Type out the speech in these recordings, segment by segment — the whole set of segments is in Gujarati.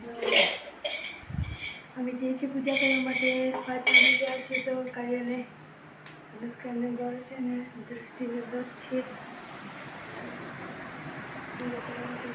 જો અમે જઈએ છીએ પૂજા કરવા માટે પાછળ ગયા છે તો કાર્યાલય અનુષ્કાને ગૌર છે ને દૃષ્ટિને વ્રત છે. પૂજા કરવા માટે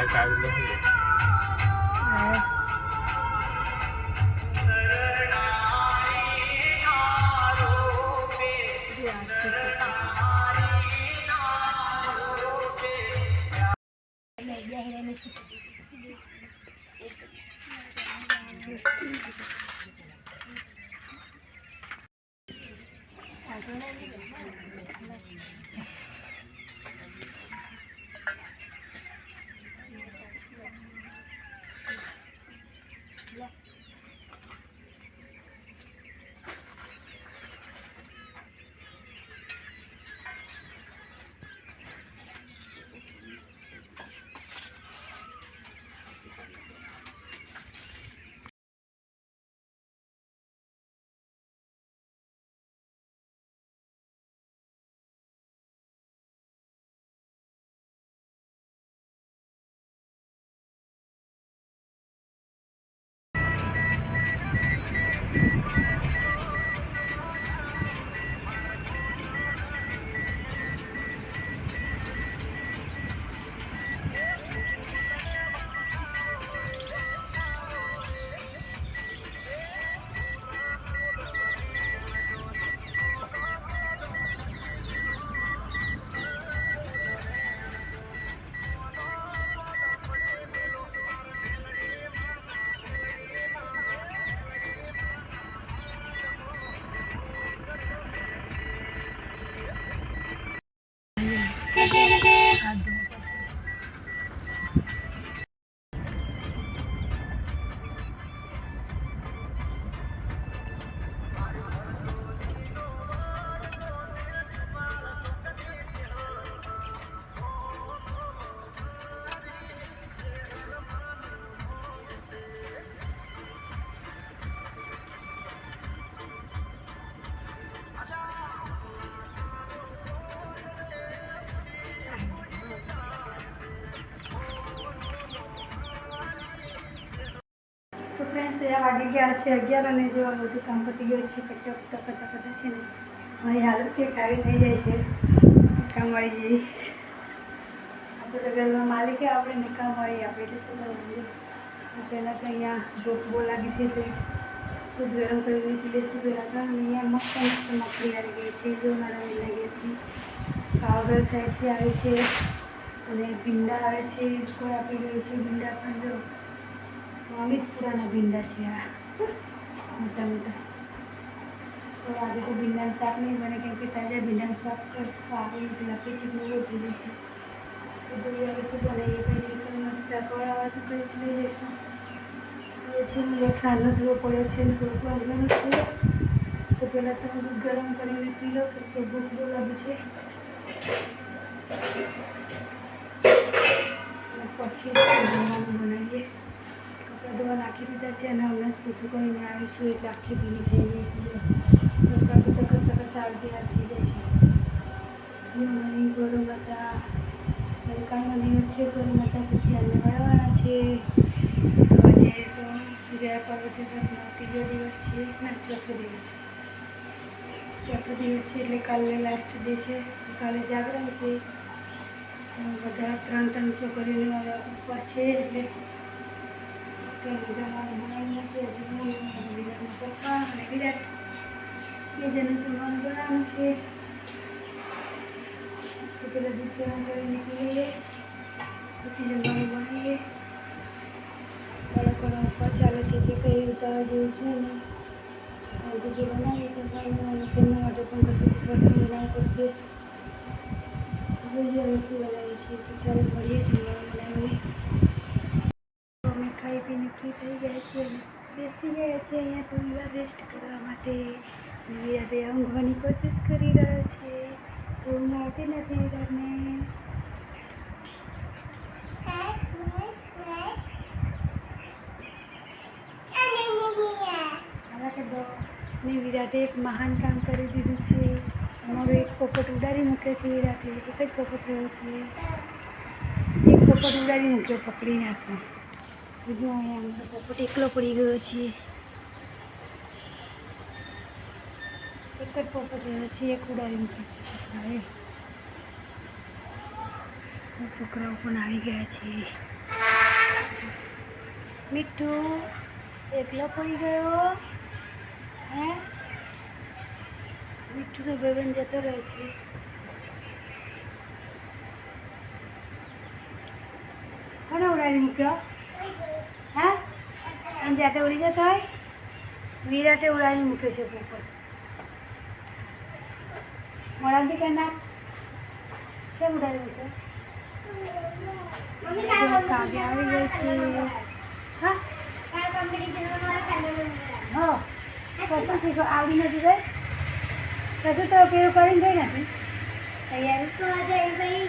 બાઈક આગ બાઈક આવેલું છે તો ફ્રેન્ડ્સ એવા વાગી ગયા છે અગિયાર અને જો બધું કામ પતી ગયું છે, પછી પત્તા કરતા કરતા છે ને, મારી હાલત કંઈક આવી થઈ જાય છે કામ મળી જેવી. આપણે તો ઘરમાં માલિકે આપણે ને મળી આપણે એટલે શું કરવાનું પહેલાં તો અહીંયા ભૂખ બહુ લાગી છે એટલે દૂધ ગરમ કરીને પી લઈશું પહેલાં તો અહીંયા મસ્ત મસ્ત મકરી આવી ગઈ છે, જો મારા લાગી હતી પાવાગઢ સાઈડથી આવે છે અને ભીંડા આવે છે, કોઈ આપી ગયું છે ભીંડા પણ જો. અમિત પુરાના ભીંડા છે આ. મોટા મોટા. તો આજે તો ભીંડાનું શાક નહીં બને, કેમ કે તાજા ભીંડાનું શાક સારી રીતે લખી છે બહુ થઈ છે. તો જોઈએ હવે શું બનાવીએ કંઈ ચિકનમાંથી શાકવાળા આવે તો કંઈક લઈ થોડું લોટ થોડો પડ્યો છે ને થોડુંક વાંધવાનું છે. તો પહેલાં તો દૂધ ગરમ કરીને પી લો કે ભૂખ બહુ લાગે છે. પછી જમવાનું બનાવીએ. ધોવા નાખી દીધા છે અને હમણાં જ પોતું કરીને આવ્યું છું, એટલે આખી ભીની થઈ ગઈ છે. રસોડા પૂજા કરતાં કરતાં અડધી હાથ થઈ જાય છે. અમારી ગૌરવ માતા ગઈકાલનો દિવસ છે ગૌરવ માતા પછી અમને મળવાના છે. આજે તો સૂર્ય પાર્વતી વ્રતનો ત્રીજો દિવસ છે, ના, ચોથો દિવસ. ચોથો દિવસ છે એટલે કાલે લાસ્ટ ડે છે. કાલે જાગરણ છે. બધા ત્રણ ત્રણ છોકરીઓ ઉપવાસ છે, એટલે તેનું જમવાનું બનાવ્યું નથી હજુ હું અને વિરાટના પપ્પા અને વિરાટ બે જણનું જમવાનું બનાવવાનું છે તો પેલા દૂધ ગરમ કરી નીકળી લઈએ પછી જમવાનું બનાવીએ બાળકોનો ઉપવાસ ચાલે છે એટલે કંઈ ઉતાવળ જેવું છે ને શાંતિથી બનાવીએ જમવાનું અને તેમના માટે પણ કશું વસ્તુ બનાવવું પડશે જોઈએ હવે શું બનાવીએ છીએ તો ચાલો મળીએ જમવાનું બનાવીને અમે ખાઈ પીને ફ્રી થઈ ગયા છીએ અને બેસી ગયા છીએ અહીંયા થોડી રેસ્ટ કરવા માટે. હવે ઊંઘવાની કોશિશ કરી રહ્યો છે. તો ઊંઘ આવતી નથી તમને ને. વિરાટે એક મહાન કામ કરી દીધું છે. અમારો એક પોપટ ઉડાડી મૂકે છે વિરાટે એક જ પોપટ થયો છે. એક પોપટ ઉડાડી મૂક્યો પકડીને હાથમાં. તો જો અહીંયા અમારો પોપટ એકલો પડી ગયો છે એક જ પોપટ રહ્યો છે એક ઉડાડી મૂકે છે છોકરાએ છોકરાઓ પણ આવી ગયા છે મીઠું એકલો પડી ગયો હે મીઠુંનો બેબન જતો રહે છે કોને ઉડાડી મૂક્યો હા અને જાતે ઉડી જતા હોય? વિરાટે ઉડાવી મૂકે છે પોપટ. મોડાથી કે ના કેમ ઉડાવી મૂકે કાવ્ય આવી ગઈ છે. હા? કશું શીખો આવડી નથી ગઈ? કશું તો કેવું કરીને ગઈ નથી. તૈયારી?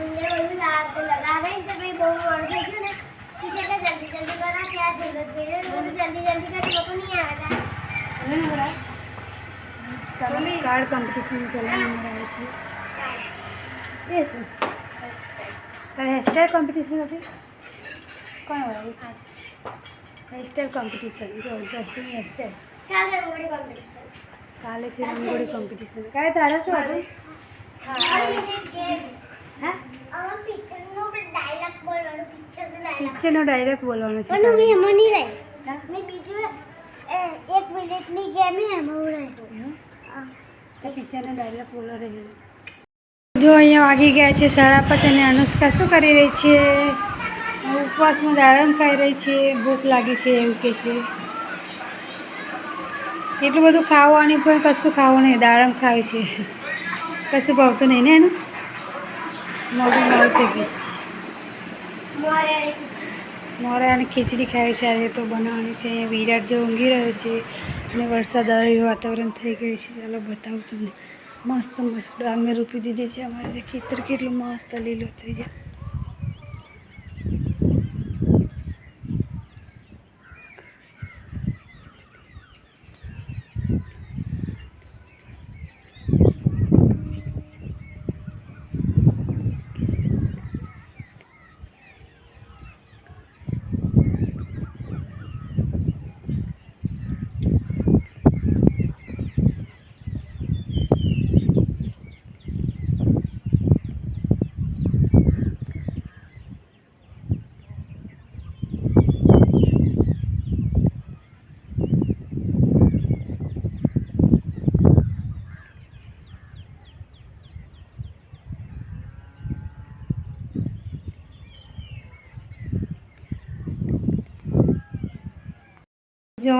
मुझे वही लाग लगा है इनसे मैं दो और देखियो ना पीछे का जल्दी जल्दी करना क्या ज़रूरत है मुझे जल्दी जल्दी तो का तो नहीं आ रहा। है हो रहा है कार्ड कंपटीशन चला हमारा है यस हेयर स्टाइल कंपटीशन अभी? कौन हो रहा है? Hair style competition interesting hair style काले रंगोळी कंपटीशन काले रंगोळी कंपटीशन काय तारा सो आपण પિક્ચરનો ડાયરેક્ટ બોલવાનો છે પણ હું એમાં નહીં રહી. મેં બીજું એક મિનિટની ગેમ ને એમાં હું રહી પિક્ચરનો ડાયલોગ બોલો રહ્યો જો અહીંયા વાગી ગયા છે સાડા પાંચ અને અનુષ્કા શું કરી રહી છે? ઉપવાસમાં દાડમ ખાઈ રહી છે ભૂખ લાગી છે એવું કે છે. એટલું બધું ખાવાનું પણ કશું ખાવું નહીં દાડમ ખાવી છે. કશું ભાવતું નહીં ને એનું? મોઢું મોડું થઈ ગયું મોરે અને ખીચડી. ખાવી છે આજે તો બનાવવાની છે. અહીંયા વિરાટ જો ઊંઘી રહ્યો છે અને વરસાદ આવે એવું વાતાવરણ થઈ ગયું છે. ચાલો બતાવું તમને. મસ્ત મસ્ત. ડાંગર રૂપી દીધી છે અમારે ખેતર કેટલું મસ્ત લીલો થઈ જાય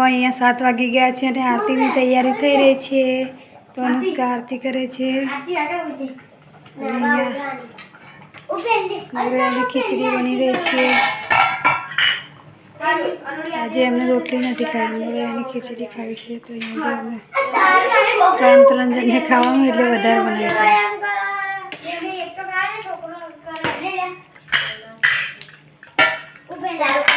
અહીંયા સાત વાગી ગયા છે અને આરતીની તૈયારી થઈ રહી છે. તો અનુષ્કા આરતી કરે છે. ગોળિયાની ખીચડી બની રહી છે. આજે એમને રોટલી નથી ખાવી ગોળિયાની ખીચડી ખાવી છે. તો અહીંયા અમે ત્રણ ત્રણ જણને ખાવાનું એટલે વધારે બનાવી છે.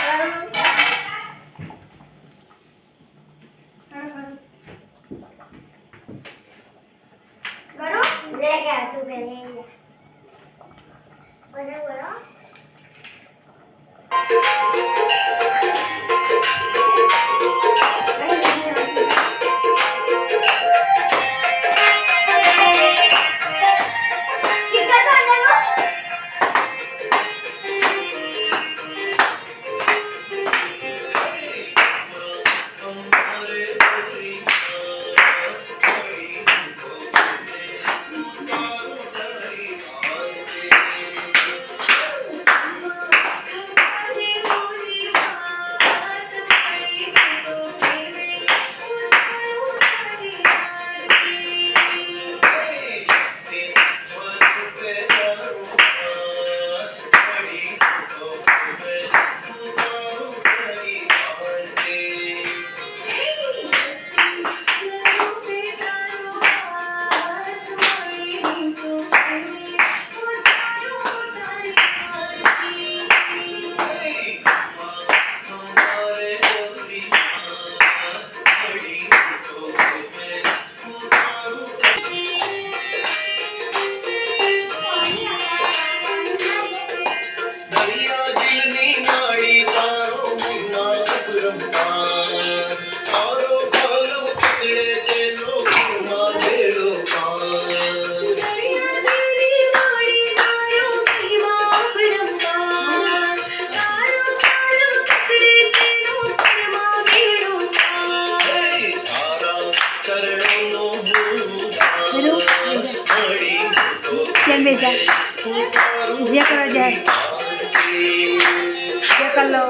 Whatever. Déjalo.